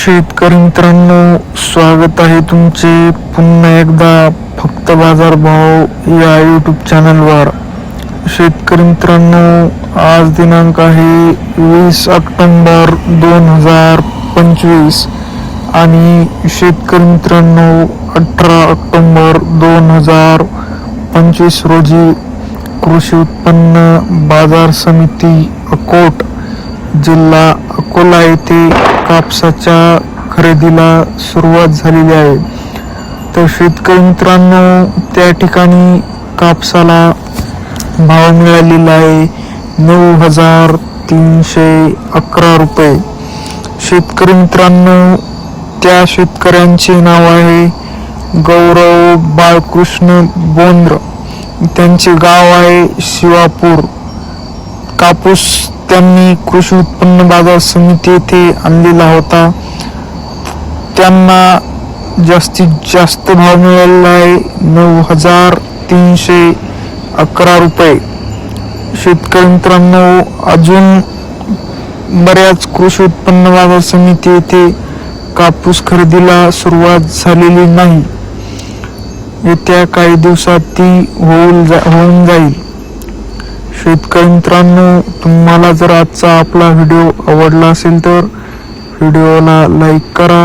शेतकरी मित्रांनो स्वागत आहे तुमचे पुन्हा एकदा फक्त बाजार भाव या यूट्यूब चॅनलवर शेतकरी मित्रांनो आज दिनांक आहे वीस ऑक्टोंबर दोन हजार पंचवीस आणि शेतकरी मित्रांनो अठरा ऑक्टोंबर दोन हजार पंचवीस रोजी कृषी उत्पन्न बाजार समिती अकोट जिल्हा अकोला येथे कापसाच्या खरेदीला सुरुवात झालेली आहे. तर शेतकरी मित्रांनो त्या ठिकाणी कापसाला भाव मिळालेला आहे नऊ हजार तीनशे अकरा रुपये. शेतकरी मित्रांनो त्या शेतकऱ्यांचे नाव आहे गौरव बाळकृष्ण बोंद्र. त्यांचे गाव आहे शिवापूर. कापूस त्यांनी कृषी उत्पन्न बाजार समिती येथे आणलेला होता. त्यांना जास्तीत जास्त भाव मिळालेला आहे. नऊ हजार तीनशे अकरा रुपये. शेतकरी मित्रांनो अजून बऱ्याच कृषी उत्पन्न बाजार समिती येथे कापूस खरेदीला सुरुवात झालेली नाही. येत्या काही दिवसात ती होऊन जा होऊन जाईल. शेतकरी मित्रांनो तुम्हाला जर आजचा आपला व्हिडिओ आवडला असेल तर व्हिडिओला लाईक करा.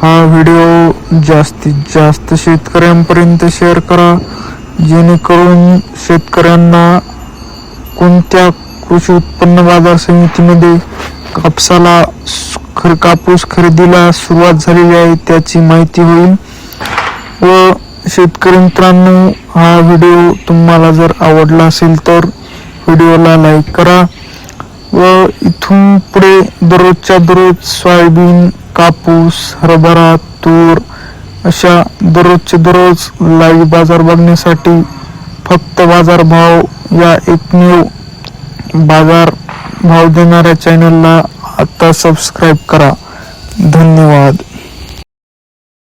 हा व्हिडिओ जास्तीत जास्त शेतकऱ्यांपर्यंत शेअर करा. जेणेकरून शेतकऱ्यांना कोणत्या कृषी उत्पन्न बाजार समितीमध्ये कापसाला खर कापूस खरेदीला सुरुवात झालेली आहे त्याची माहिती होईल. व शेतकरी मित्रांनो हा व्हिडिओ तुम्हाला जर आवडला असेल तर व्हिडिओला लाईक करा. व इथून पुढे दररोजच्या दररोज सोयाबीन कापूस हरभरा तूर अशा दररोजचे दररोज लाईव्ह बाजार बघण्यासाठी फक्त बाजार भाव या एकमेव बाजार भाव देणाऱ्या चॅनलला आता सबस्क्राईब करा. धन्यवाद.